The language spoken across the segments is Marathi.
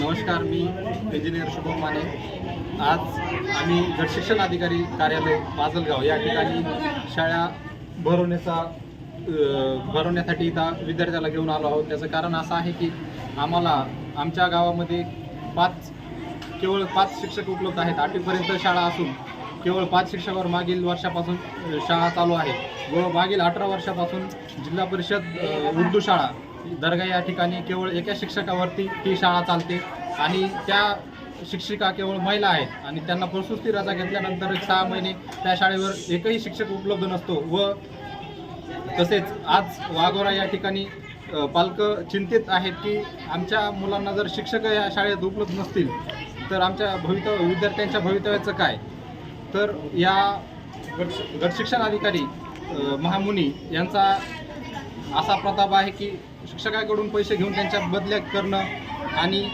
नमस्कार मी इंजिनियर शुभम माने. आज आम्ही गट शिक्षण अधिकारी कार्यालय माजलगाव या ठिकाणी शाळा भरवण्याचा भरवण्यासाठी इथं विद्यार्थ्याला घेऊन आलो आहोत. त्याचं कारण असं आहे की आम्हाला आमच्या गावामध्ये पाच केवळ पाच शिक्षक उपलब्ध आहेत. आठवीपर्यंत शाळा असून केवळ पाच शिक्षकावर मागील वर्षापासून शाळा चालू आहे. व मागील अठरा वर्षापासून जिल्हा परिषद उर्दू शाळा दर्गा या ठिकाणी केवळ एका शिक्षकावरती ही शाळा चालते. आणि त्या शिक्षिका केवळ महिला आहेत आणि त्यांना प्रसूती रजा घेतल्यानंतर सहा महिने त्या शाळेवर एकही शिक्षक उपलब्ध नसतो. व तसेच आज वाघोरा या ठिकाणी पालक चिंतित आहेत की आमच्या मुलांना जर शिक्षक या शाळेत उपलब्ध नसतील तर आमच्या भवितव्य विद्यार्थ्यांच्या भवितव्याचं काय? तर या गट शिक्षण अधिकारी महामुनी यांचा असा प्रताप आहे की शिक्षकाकडून पैसे घेऊन त्यांच्या बदल्या करणं आणि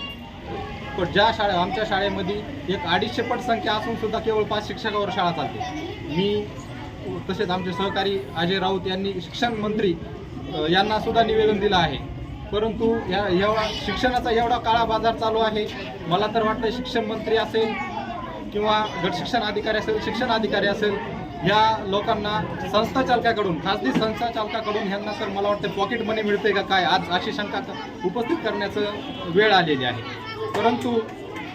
ज्या शाळा आमच्या शाळेमध्ये एक अडीचशे पट संख्या असून सुद्धा केवळ पाच शिक्षकावर शाळा चालते. मी तसेच आमचे सहकारी अजय राऊत यांनी शिक्षण मंत्री यांना सुद्धा निवेदन दिलं आहे. परंतु या एवढा शिक्षणाचा एवढा काळा बाजार चालू आहे. मला तर वाटतं शिक्षण मंत्री असेल किंवा गटशिक्षण अधिकारी असेल शिक्षण अधिकारी असेल या लोकांना संस्था चालकाकडून खाजगी संस्था चालकाकडून ह्यांना सर मला वाटतं पॉकेट मनी मिळते का काय? आज अशी शंका उपस्थित करण्याचं वेळ आलेली आहे. परंतु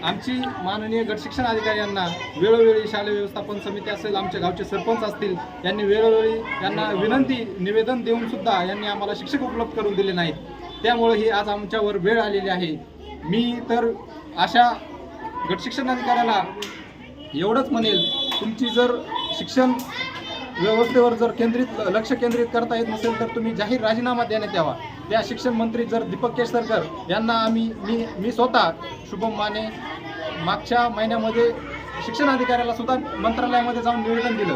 आमची माननीय गटशिक्षण अधिकारी यांना वेळोवेळी शालेय व्यवस्थापन समिती असेल आमच्या गावचे सरपंच असतील यांनी वेळोवेळी यांना विनंती निवेदन देऊन सुद्धा यांनी आम्हाला शिक्षक उपलब्ध करून दिले नाहीत. त्यामुळे ही आज आमच्यावर वेळ आलेली आहे. मी तर अशा गटशिक्षण अधिकाऱ्याला एवढंच म्हणेल तुमची जर शिक्षण व्यवस्थेवर जर केंद्रित लक्ष केंद्रित करता येत नसेल तर तुम्ही जाहीर राजीनामा देण्यात यावा. त्या शिक्षण मंत्री जर दीपक केसरकर यांना आम्ही मी मी स्वतः शुभम माने मागच्या महिन्यामध्ये शिक्षण अधिकाऱ्याला सुद्धा मंत्रालयामध्ये जाऊन निवेदन दिलं.